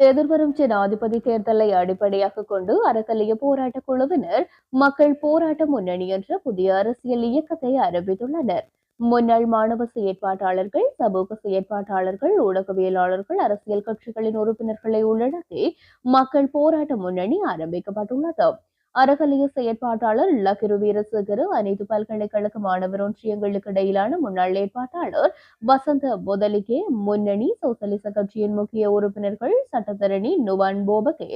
எதிர்வரும் ஜனாதிபதி தேர்தலை அடிப்படையாக கொண்டு அறக்கலிய போராட்ட குழுவினர் மக்கள் போராட்ட முன்னணி என்ற புதிய அரசியல் இயக்கத்தை ஆரம்பித்துள்ளனர். முன்னாள் மாணவ செயற்பாட்டாளர்கள் சமூக செயற்பாட்டாளர்கள் ஊடகவியலாளர்கள் அரசியல் கட்சிகளின் உறுப்பினர்களை உள்ளடக்கி மக்கள் போராட்ட முன்னணி ஆரம்பிக்கப்பட்டுள்ளது. அறகலிய செயற்பாட்டாளர் லக்கிரு வீரசேகரு அனைத்து பல்கலைக்கழக மாணவர் ஒன்றியங்களுக்கு இடையிலான முன்னாள் ஏற்பாட்டாளர் வசந்த முதலிகே முன்னணி சோசலிச கட்சியின் முக்கிய உறுப்பினர்கள் சட்டத்தரணி நுவான் போபகே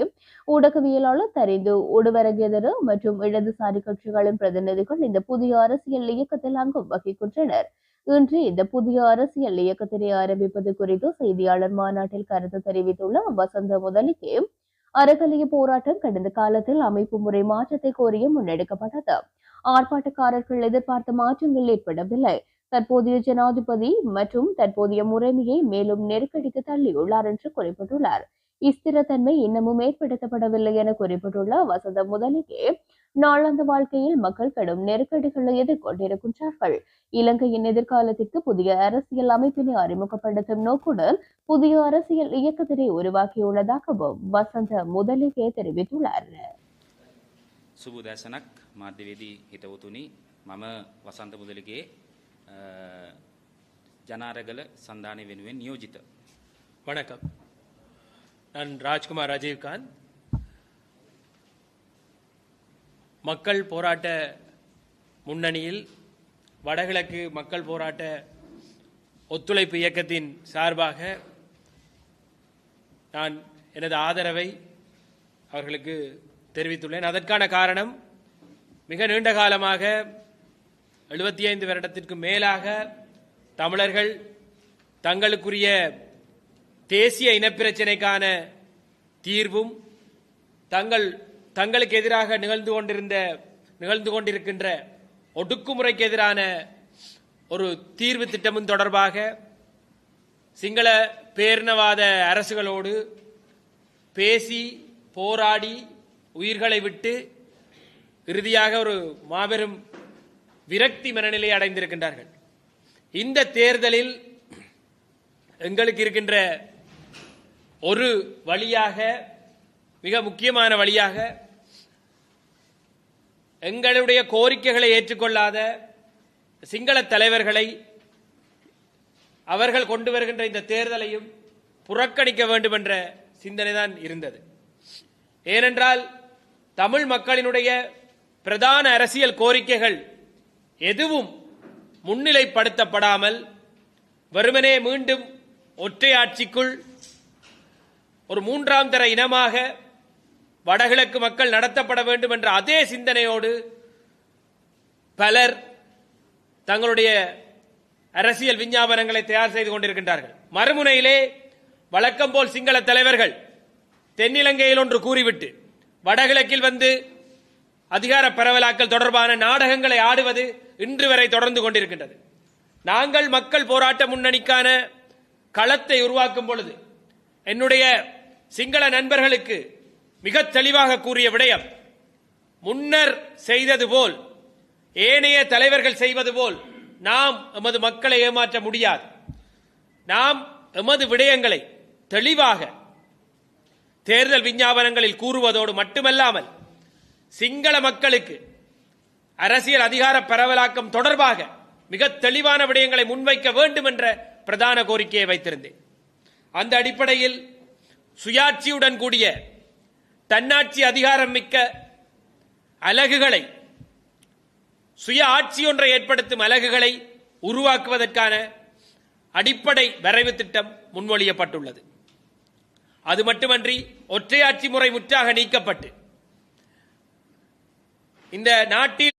ஊடகவியலாளர் தரிந்து உடுவரகேதரு மற்றும் இடதுசாரி கட்சிகளின் பிரதிநிதிகள் இந்த புதிய அரசியல் இயக்கத்தில் அங்கம் வகிக்கின்றனர். இன்று இந்த புதிய அரசியல் இயக்கத்தினை ஆரம்பிப்பது குறித்து செய்தியாளர் மாநாட்டில் கருத்து தெரிவித்துள்ள வசந்த முதலிகே அறக்கலைய போராட்டம் கடந்த காலத்தில் அமைப்பு முறை மாற்றத்தை கோரிய முன்னெடுக்கப்பட்டது. ஆர்ப்பாட்டக்காரர்கள் எதிர்பார்த்த மாற்றங்கள் ஏற்படவில்லை. தற்போதைய ஜனாதிபதி மற்றும் தற்போதைய முறைமையை மேலும் நெருக்கடிக்கு தள்ளியுள்ளார் என்று குறிப்பிட்டுள்ளார். ஸ்திரத்தன்மை இன்னமும் ஏற்படுத்தப்படவில்லை என குறிப்பிட்டுள்ள வசந்த முதலிகே நாளாந்த வாழ்க்கையில் மக்கள் கடும் நெருக்கடிகளை எதிர்கொண்டிருக்கின்றார்கள் இலங்கையின் எதிர்காலத்திற்கு புதிய அரசியல் அமைப்பினை அறிமுகப்படுத்தும் நோக்குடன் புதிய அரசியல் இயக்கத்தினை உருவாக்கியுள்ளதாகவும் வசந்த முதலிகே தெரிவித்துள்ளார் සුබ දැසනක් මාධ්‍යවේදී හිතවතුනි මම වසන්ත මුදලිගේ අ, ජනාරගල සන්ධානය වෙනුවෙන් නියෝජිත. வணக்கம் நான் ராஜ்குமார் ராஜீவ்காந்த் மக்கள் போராட்ட முன்னணியில் வடகிழக்கு மக்கள் போராட்ட ஒத்துழைப்பு இயக்கத்தின் சார்பாக நான் எனது ஆதரவை அவர்களுக்கு தெரிவித்துள்ளேன். அதற்கான காரணம் மிக நீண்ட காலமாக எழுபத்தி ஐந்து வருடத்திற்கு மேலாக தமிழர்கள் தங்களுக்குரிய தேசிய இனப்பிரச்சினைக்கான தீர்வும் தங்கள் தங்களுக்கு எதிராக நிகழ்ந்து கொண்டிருந்த நிகழ்ந்து கொண்டிருக்கின்ற ஒடுக்குமுறைக்கு எதிரான ஒரு தீர்வு திட்டமும் தொடர்பாக சிங்கள பேரினவாத அரசுகளோடு பேசி போராடி உயிர்களை விட்டு இறுதியாக ஒரு மாபெரும் விரக்தி மனநிலை அடைந்திருக்கின்றார்கள். இந்த தேர்தலில் எங்களுக்கு இருக்கின்ற ஒரு வழியாக மிக முக்கியமான வழியாக எங்களுடைய கோரிக்கைகளை ஏற்றுக்கொள்ளாத சிங்கள தலைவர்களை அவர்கள் கொண்டு வருகின்ற இந்த தேர்தலையும் புறக்கணிக்க வேண்டும் என்ற சிந்தனை தான் இருந்தது. ஏனென்றால் தமிழ் மக்களினுடைய பிரதான அரசியல் கோரிக்கைகள் எதுவும் முன்னிலைப்படுத்தப்படாமல் வெறுமனே மீண்டும் ஒற்றை ஆட்சிக்குள் ஒரு மூன்றாம் தர இனமாக வடகிழக்கு மக்கள் நடத்தப்பட வேண்டும் என்ற அதே சிந்தனையோடு பலர் தங்களுடைய அரசியல் விஞ்ஞாபனங்களை தயார் செய்து கொண்டிருக்கின்றார்கள். மறுமுனையிலே வழக்கம் போல் சிங்கள தலைவர்கள் தென்னிலங்கையில் ஒன்று கூறிவிட்டு வடகிழக்கில் வந்து அதிகார பரவலாக்கல் தொடர்பான நாடகங்களை ஆடுவது இன்று வரை தொடர்ந்து கொண்டிருக்கின்றது. நாங்கள் மக்கள் போராட்ட முன்னணிக்கான களத்தை உருவாக்கும் பொழுது என்னுடைய சிங்கள நண்பர்களுக்கு மிக தெளிவாக கூறிய விடயம் முன்னர் செய்தது போல் ஏனைய தலைவர்கள் செய்வது போல் நாம் எமது மக்களை ஏமாற்ற முடியாது. நாம் எமது விடயங்களை தெளிவாக தேர்தல் விஞ்ஞாபனங்களில் கூறுவதோடு மட்டுமல்லாமல் சிங்கள மக்களுக்கு அரசியல் அதிகார பரவலாக்கம் தொடர்பாக மிக தெளிவான விடயங்களை முன்வைக்க வேண்டும் என்ற பிரதான கோரிக்கையை வைத்திருந்தேன். அந்த அடிப்படையில் சுயாட்சியுடன் கூடிய தன்னாட்சி அதிகாரம் மிக்க அலகுகளை சுய ஆட்சி ஒன்றை ஏற்படுத்தும் அலகுகளை உருவாக்குவதற்கான அடிப்படை வரைவு திட்டம் முன்மொழியப்பட்டுள்ளது. அது மட்டுமன்றி ஒற்றையாட்சி முறை முற்றாக நீக்கப்பட்டு இந்த நாட்டில்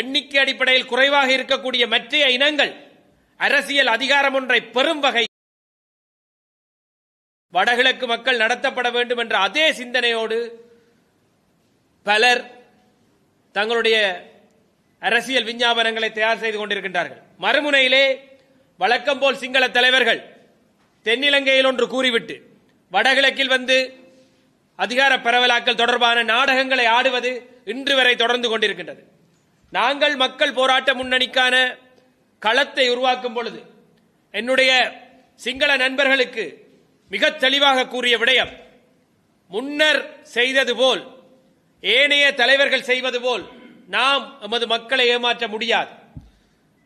எண்ணிக்கை அடிப்படையில் குறைவாக இருக்கக்கூடிய மற்றைய இனங்கள் அரசியல் அதிகாரம் ஒன்றை பெறும் வகை வடகிழக்கு மக்கள் நடத்தப்பட வேண்டும் என்ற அதே சிந்தனையோடு பலர் தங்களுடைய அரசியல் விஞ்ஞாபனங்களை தயார் செய்து கொண்டிருக்கின்றார்கள். மறுமுனையிலே வழக்கம் போல் சிங்கள தலைவர்கள் தென்னிலங்கையில் ஒன்று கூறிவிட்டு வடகிழக்கில் வந்து அதிகார பரவலாக்கல் தொடர்பான நாடகங்களை ஆடுவது இன்று வரை தொடர்ந்து கொண்டிருக்கின்றது. நாங்கள் மக்கள் போராட்ட முன்னணிக்கான களத்தை உருவாக்கும் பொழுது என்னுடைய சிங்கள நண்பர்களுக்கு மிக தெளிவாக கூறிய விடயம் முன்னர் செய்தது போல் ஏனைய தலைவர்கள் செய்வது போல் நாம் எமது மக்களை ஏமாற்ற முடியாது.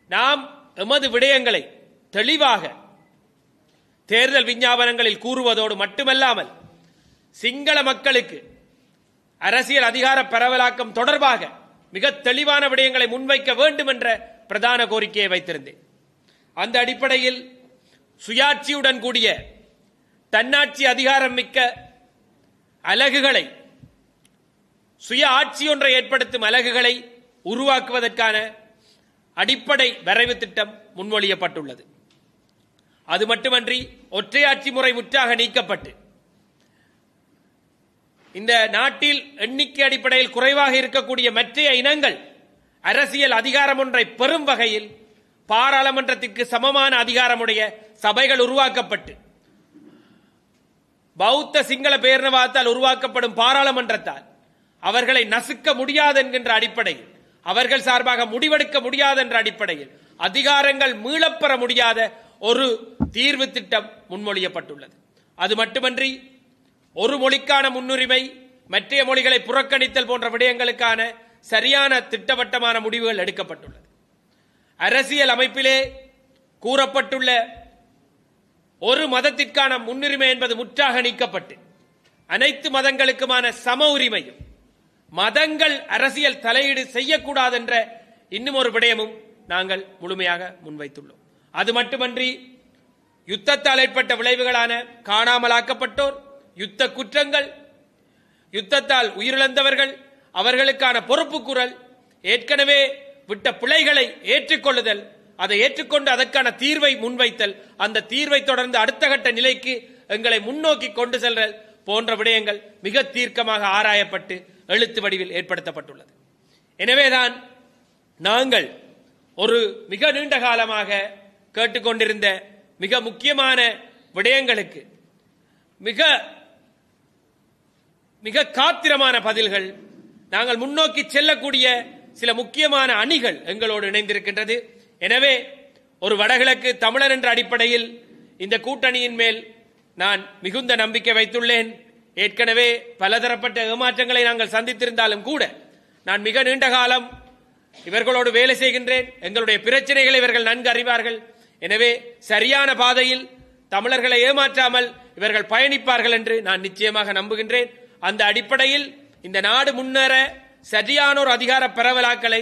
நாம் எமது விடயங்களை தெளிவாக தேர்தல் விஞ்ஞாபனங்களில் கூறுவதோடு மட்டுமல்லாமல் சிங்கள மக்களுக்கு அரசியல் அதிகார பரவலாக்கம் தொடர்பாக மிக தெளிவான விடயங்களை முன்வைக்க வேண்டும் என்ற பிரதான கோரிக்கையை வைத்திருந்தேன். அந்த அடிப்படையில் சுயாட்சியுடன் கூடிய தன்னாட்சி அதிகாரம் மிக்க அலகுகளை சுய ஆட்சி ஒன்றை ஏற்படுத்தும் அலகுகளை உருவாக்குவதற்கான அடிப்படை வரைவு திட்டம் முன்மொழியப்பட்டுள்ளது. அது மட்டுமன்றி ஒற்றையாட்சி முறை முற்றாக நீக்கப்பட்டு இந்த நாட்டில் எண்ணிக்கை அடிப்படையில் குறைவாக இருக்கக்கூடிய மற்றைய இனங்கள் அரசியல் அதிகாரம் ஒன்றை பெறும் வகையில் பாராளுமன்றத்திற்கு சமமான அதிகாரமுடைய சபைகள் உருவாக்கப்பட்டு பௌத்த சிங்கள பேரினவாதத்தால் உருவாக்கப்படும் பாராளுமன்றத்தால் அவர்களை நசுக்க முடியாது என்கின்ற அடிப்படையில் அவர்கள் சார்பாக முடிவெடுக்க முடியாது என்ற அடிப்படையில் அதிகாரங்கள் மீளப்பெற முடியாத ஒரு தீர்வு திட்டம் முன்மொழியப்பட்டுள்ளது. அது மட்டுமன்றி ஒரு மொழிக்கான முன்னுரிமை மற்ற மொழிகளை புறக்கணித்தல் போன்ற விடயங்களுக்கான சரியான திட்டவட்டமான முடிவுகள் எடுக்கப்பட்டுள்ளது. அரசியல் அமைப்பிலே கூறப்பட்டுள்ள ஒரு மதத்திற்கான முன்னுரிமை என்பது முற்றாக நீக்கப்பட்டு அனைத்து மதங்களுக்குமான சம உரிமையும் மதங்கள் அரசியல் தலையீடு செய்யக்கூடாது என்ற இன்னும் ஒரு விடயமும் நாங்கள் முழுமையாக முன்வைத்துள்ளோம். அது மட்டுமன்றி யுத்தத்தால் ஏற்பட்ட விளைவுகளான காணாமலாக்கப்பட்டோர் யுத்த குற்றங்கள் யுத்தத்தால் உயிரிழந்தவர்கள் அவர்களுக்கான பொறுப்பு குரல் ஏற்கனவே விட்ட பிழைகளை ஏற்றுக்கொள்ளுதல் அதை ஏற்றுக்கொண்டு அதற்கான தீர்வை முன்வைத்தல் அந்த தீர்வை தொடர்ந்து அடுத்த கட்ட நிலைக்கு எங்களை முன்னோக்கி கொண்டு செல்றல் போன்ற விடயங்கள் மிக தீர்க்கமாக ஆராயப்பட்டு எழுத்து வடிவில் ஏற்படுத்தப்பட்டுள்ளது. எனவேதான் நாங்கள் ஒரு மிக நீண்ட காலமாக கேட்டுக்கொண்டிருந்த மிக முக்கியமான விடயங்களுக்கு மிக மிக காத்திரமான பதில்கள். நாங்கள் முன்னோக்கி செல்லக்கூடிய சில முக்கியமான அணிகள் எங்களோடு இணைந்திருக்கின்றது. எனவே ஒரு வடகிழக்கு தமிழர் என்ற அடிப்படையில் இந்த கூட்டணியின் மேல் நான் மிகுந்த நம்பிக்கை வைத்துள்ளேன். ஏற்கனவே பலதரப்பட்ட ஏமாற்றங்களை நாங்கள் சந்தித்திருந்தாலும் கூட நான் மிக நீண்ட காலம் இவர்களோடு வேலை செய்கின்றேன். எங்களுடைய பிரச்சனைகளை இவர்கள் நன்கு அறிவார்கள். எனவே சரியான பாதையில் தமிழர்களை ஏமாற்றாமல் இவர்கள் பயணிப்பார்கள் என்று நான் நிச்சயமாக நம்புகின்றேன். அந்த அடிப்படையில் இந்த நாடு முன்னேற சரியான ஒரு அதிகார பரவலாக்களை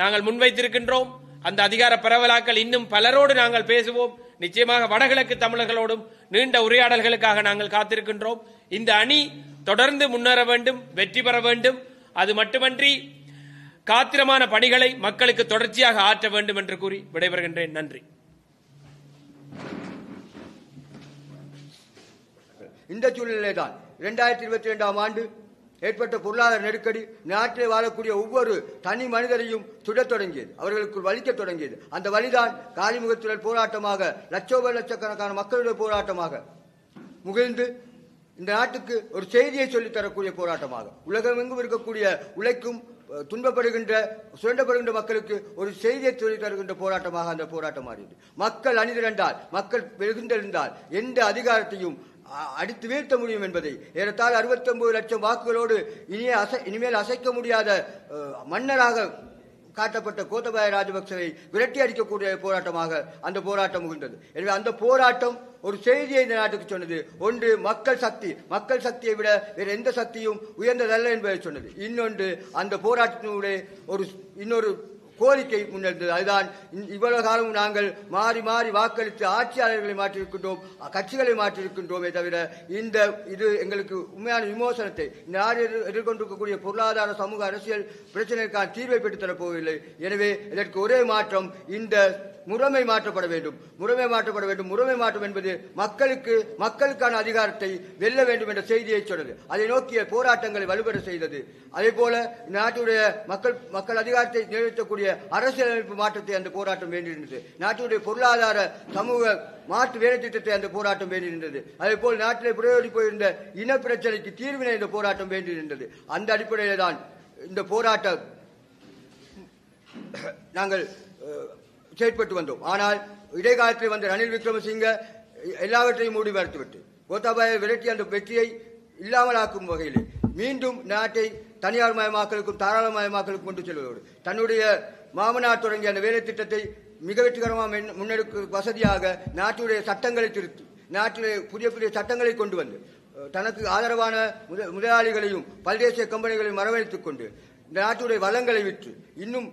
நாங்கள் முன்வைத்திருக்கின்றோம். அந்த அதிகார பரவலாக்கள் இன்னும் பலரோடு நாங்கள் பேசுவோம். நிச்சயமாக வடகிழக்கு தமிழர்களோடும் நீண்ட உரையாடல்களுக்காக நாங்கள் காத்திருக்கின்றோம். இந்த அணி தொடர்ந்து முன்னேற வேண்டும் வெற்றி பெற வேண்டும். அது மட்டுமன்றி காத்திரமான பணிகளை மக்களுக்கு தொடர்ச்சியாக ஆற்ற வேண்டும் என்று கூறி விடைபெறுகின்றேன். நன்றி. இந்த சூழ்நிலை தான் இரண்டாயிரத்தி இருபத்தி ரெண்டாம் ஆண்டு ஏற்பட்ட பொருளாதார நெருக்கடி நாட்டில் வாழக்கூடிய ஒவ்வொரு தனி மனிதரையும் சுடத் தொடங்கியது. அவர்களுக்கு வலிக்கத் தொடங்கியது. அந்த வழிதான் காலிமுகத்துடன் போராட்டமாக லட்சோப லட்சக்கணக்கான மக்களுடைய போராட்டமாக முகிழ்ந்து இந்த நாட்டுக்கு ஒரு செய்தியை சொல்லித் தரக்கூடிய போராட்டமாக உலகமெங்கும் இருக்கக்கூடிய உழைக்கும் துன்பப்படுகின்ற சுரண்டப்படுகின்ற மக்களுக்கு ஒரு செய்தியை சொல்லித் தருகின்ற போராட்டமாக அந்த போராட்டம் மாறியது. மக்கள் அணிதிரண்டால் மக்கள் வெகுந்தெழுந்தால் எந்த அதிகாரத்தையும் அடித்து வீழ்த்த முடியும் என்பதை. ஏறத்தாழ 69 லட்சம் வாக்குகளோடு இனியே அசை இனிமேல் அசைக்க முடியாத மன்னராக காட்டப்பட்ட கோத்தபாய ராஜபக்சவை விரட்டி அடிக்கக்கூடிய போராட்டமாக அந்த போராட்டம் முகின்றது. எனவே அந்த போராட்டம் ஒரு செய்தியை இந்த நாட்டுக்கு சொன்னது. ஒன்று மக்கள் சக்தி. மக்கள் சக்தியை விட வேறு எந்த சக்தியும் உயர்ந்ததல்ல என்பதை சொன்னது. இன்னொன்று அந்த போராட்டத்தினுடைய ஒரு இன்னொரு கோரிக்கை முன்னெடுத்தது அதுதான் இவ்வளவு காலம் நாங்கள் மாறி மாறி வாக்களித்து ஆட்சியாளர்களை மாற்றியிருக்கின்றோம் கட்சிகளை மாற்றியிருக்கின்றோமே தவிர இந்த இது எங்களுக்கு உண்மையான விமோசனத்தை இந்த நாடு எதிர்- எதிர்கொண்டிருக்கக்கூடிய பொருளாதார சமூக அரசியல் பிரச்சனைக்கான தீர்வை பெற்றுத்தரப் போவதில்லை. எனவே இதற்கு ஒரே மாற்றம் இந்த முறைமை மாற்றப்பட வேண்டும். முறைமை மாற்றப்பட வேண்டும். முறைமை மாற்றம் என்பது மக்களுக்கு மக்களுக்கான அதிகாரத்தை வெல்ல வேண்டும் என்ற செய்தியை சொன்னது. அதை நோக்கிய போராட்டங்களை வலுப்பெற செய்தது. அதே போல நாட்டுடைய மக்கள் மக்கள் அதிகாரத்தை நிறைவேற்றக்கூடிய அரசியலமைப்பு மாற்றத்தை அந்த போராட்டம் வேண்டியிருந்தது. நாட்டினுடைய பொருளாதார சமூக மாற்று வேலை திட்டத்தை அந்த போராட்டம் வேண்டியிருந்தது. அதே போல் நாட்டிலே புரையோடி போயிருந்த இன பிரச்சனைக்கு தீர்வினை இந்த போராட்டம் வேண்டியிருந்தது. அந்த அடிப்படையில் தான் இந்த போராட்டம் நாங்கள் செயற்பட்டு வந்தோம். ஆனால் இடைக்காலத்தில் வந்த ரணில் விக்ரமசிங்க எல்லாவற்றையும் மூடி மறுத்துவிட்டு கோத்தாபாயை விரட்டி அந்த வெற்றியை இல்லாமலாக்கும் வகையில் மீண்டும் நாட்டை தனியார் மயமாக்கலுக்கும் தாராளமயமாக்கலுக்கும் கொண்டு செல்வதோடு தன்னுடைய மாமனார் தொடங்கிய அந்த வேலை திட்டத்தை மிக வெற்றிகரமாக முன்னெடுக்க வசதியாக நாட்டுடைய சட்டங்களை திருத்தி நாட்டிலே புதிய புதிய சட்டங்களை கொண்டு வந்து தனக்கு ஆதரவான முத- முதலாளிகளையும் பல்தேசிய கம்பெனிகளையும் வரவழைத்துக் கொண்டு இந்த நாட்டுடைய வளங்களை விற்று இன்னும்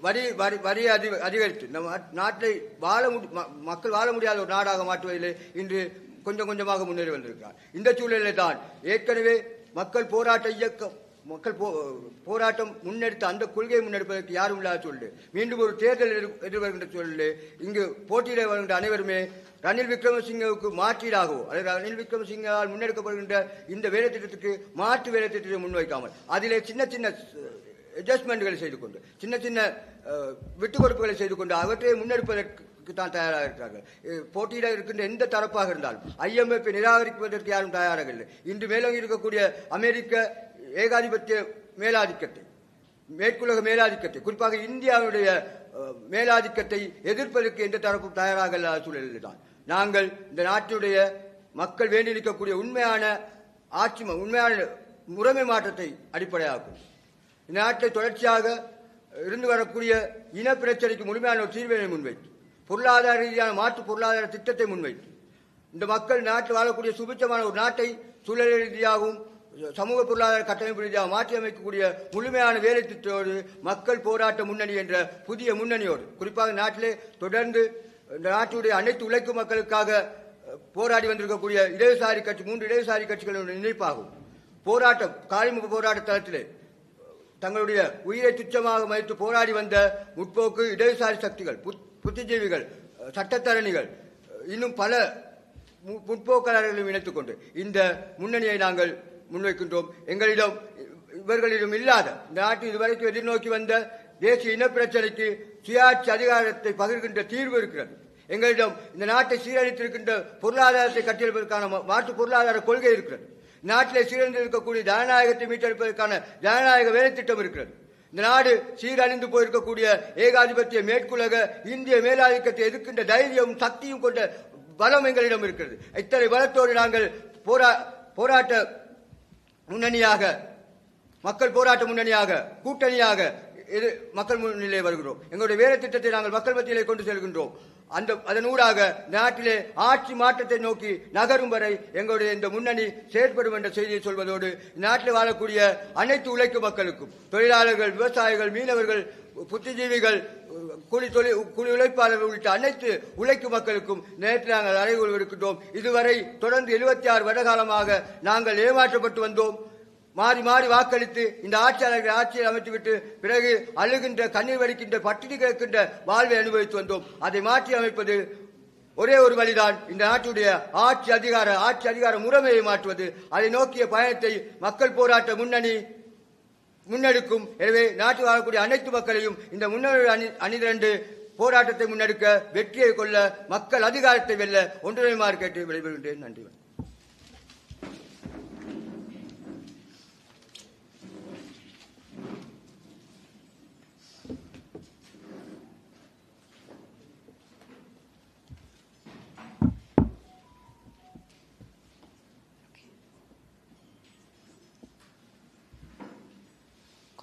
வரி வரி வரியை அதிக அதிகரித்து நம்ம நாட்டை வாழ முடி- மக்கள் வாழ முடியாத ஒரு நாடாக மாற்றுவதிலே இன்று கொஞ்சம் கொஞ்சமாக முன்னேறி வந்திருக்கிறார். இந்த சூழலில் தான் ஏற்கனவே மக்கள் போராட்ட இயக்கம் மக்கள் போ போராட்டம் முன்னெடுத்த அந்த கொள்கையை முன்னெடுப்பதற்கு யாரும் இல்லாத சொல்லு மீண்டும் ஒரு தேர்தல் எதிர்- எதிர்வருகின்ற சொல்லு இங்கு போட்டியிட வருகின்ற அனைவருமே ரணில் விக்ரமசிங்கவுக்கு மாற்றீடாகவோ அல்லது ரணில் விக்ரமசிங்கால் முன்னெடுக்கப்படுகின்ற இந்த வேலை திட்டத்துக்கு மாற்று வேலை திட்டத்தை முன்வைக்காமல் அதிலே சின்ன சின்ன அட்ஜஸ்ட்மெண்ட்களை செய்து கொண்டு சின்ன சின்ன விட்டு கொடுப்புகளை செய்து கொண்டு அவற்றை முன்னெடுப்பதற்கு தான் தயாராக இருக்கிறார்கள். போட்டியிட இருக்கின்ற எந்த தரப்பாக இருந்தாலும் ஐஎம்எஃப் நிராகரிப்பதற்கு யாரும் தயாராக இல்லை இன்று மேலும் இருக்கக்கூடிய அமெரிக்க ஏகாதிபத்திய மேலாதிக்கத்தை மேற்குலக மேலாதிக்கத்தை குறிப்பாக இந்தியாவுடைய மேலாதிக்கத்தை எதிர்ப்பதற்கு எந்த தரப்பும் தயாராக இல்லாத சூழலில் தான். நாங்கள் இந்த நாட்டினுடைய மக்கள் வேண்டி நிற்கக்கூடிய உண்மையான ஆட்சி உண்மையான முறைமை மாற்றத்தை அடிப்படையாகும் இந்த நாட்டை தொடர்ச்சியாக இருந்து வரக்கூடிய இன பிரச்சனைக்கு முழுமையான ஒரு தீர்வினை முன்வைத்து பொருளாதார ரீதியான மாற்று பொருளாதார திட்டத்தை முன்வைத்து இந்த மக்கள் நாட்டில் வாழக்கூடிய சுபிச்சமான ஒரு நாட்டை சூழல் ரீதியாகவும் சமூக பொருளாதார கட்டமைப்பு ரீதியாக மாற்றி அமைக்கக்கூடிய முழுமையான வேலை திட்டத்தோடு மக்கள் போராட்ட முன்னணி என்ற புதிய முன்னணியோடு குறிப்பாக நாட்டிலே தொடர்ந்து இந்த நாட்டுடைய அனைத்து உழைக்கும் மக்களுக்காக போராடி வந்திருக்கக்கூடிய இடதுசாரி கட்சி மூன்று இடதுசாரி கட்சிகளுடைய இணைப்பாகும் போராட்டம் காலிமுக போராட்ட தளத்திலே தங்களுடைய உயிரை துச்சமாக மதித்து போராடி வந்த முற்போக்கு இடதுசாரி சக்திகள் புத்- புத்திஜீவிகள் சட்டத்தரணிகள் இன்னும் பல மு- முற்போக்காளர்களையும் இணைத்துக் கொண்டு இந்த முன்னணியை நாங்கள் முன்வைக்கின்றோம். எங்களிடம் இவர்களிடம் இல்லாத இந்த நாட்டில் இதுவரைக்கும் எதிர்நோக்கி வந்த தேசிய இனப்பிரச்சனைக்கு சுயாட்சி அதிகாரத்தை பகிர்கின்ற தீர்வு இருக்கிறது. எங்களிடம் இந்த நாட்டை சீரழித்திருக்கின்ற பொருளாதாரத்தை கட்டியெழுப்பதற்கான மாற்று பொருளாதார கொள்கை இருக்கிறது. நாட்டிலே சீரழிந்து இருக்கக்கூடிய ஜனநாயகத்தை மீட்டெடுப்பதற்கான ஜனநாயக வேலை திட்டம் இருக்கிறது. இந்த நாடு சீரழிந்து போயிருக்கக்கூடிய ஏகாதிபத்திய மேற்குலக இந்திய மேலாதிக்கத்தை எதிர்க்கின்ற தைரியம் சக்தியும் கொண்ட பலம் எங்களிடம் இருக்கிறது. இத்தனை பலத்தோடு நாங்கள் போரா போராட்ட முன்னணியாக மக்கள் போராட்ட முன்னணியாக கூட்டணியாக இது மக்கள் முன்னிலை வருகிறோம். எங்களுடைய வேலை திட்டத்தை நாங்கள் மக்கள் மத்தியிலே கொண்டு செல்கின்றோம். அந்த அதனூடாக நாட்டிலே ஆட்சி மாற்றத்தை நோக்கி நகரும் வரை எங்களுடைய இந்த முன்னணி செயற்படும் என்ற செய்தியை சொல்வதோடு நாட்டில் வாழக்கூடிய அனைத்து உழைக்கும் மக்களுக்கும் தொழிலாளர்கள் விவசாயிகள் மீனவர்கள் புத்திஜீவிகள் கூலி தொழில் கூலி உழைப்பாளர்கள் உள்ளிட்ட அனைத்து உழைக்கும் மக்களுக்கும் நேற்று நாங்கள் அறைகூல் இருக்கின்றோம் இதுவரை தொடர்ந்து எழுபத்தி ஆறு வருடகாலமாக நாங்கள் ஏமாற்றப்பட்டு வந்தோம். மாறி மாறி வாக்களித்து இந்த ஆட்சியாளர்கள் ஆட்சியை அமைத்துவிட்டு பிறகு அழுகின்ற கண்ணீர் வடிக்கின்ற பட்டினி கிடக்கின்ற வாழ்வை அனுபவித்து வந்தோம். அதை மாற்றி அமைப்பது ஒரே ஒரு வழிதான். இந்த நாட்டுடைய ஆட்சி அதிகார ஆட்சி அதிகார முறைமையை மாற்றுவது. அதை நோக்கிய பயணத்தை மக்கள் போராட்ட முன்னணி முன்னெடுக்கும். எனவே நாட்டில் வாழக்கூடிய அனைத்து மக்களையும் இந்த முன்னணி அணி அணிதிரண்டு போராட்டத்தை முன்னெடுக்க வெற்றியை கொள்ள மக்கள் அதிகாரத்தை வெல்ல ஒன்றிணைமாறு கேட்டு விடைபெறுகின்றேன். நன்றி.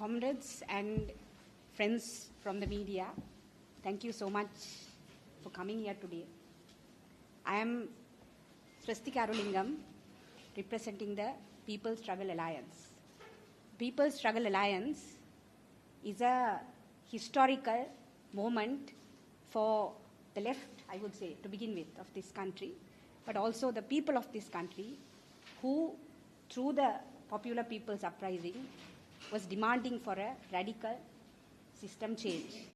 Comrades and friends from the media, thank you so much for coming here today. I am Srasti Karolingam, representing the People's Struggle Alliance. People's Struggle Alliance is a historical moment for the left, I would say, to begin with, of this country, but also the people of this country who, through the popular people's uprising, was demanding for a radical system change.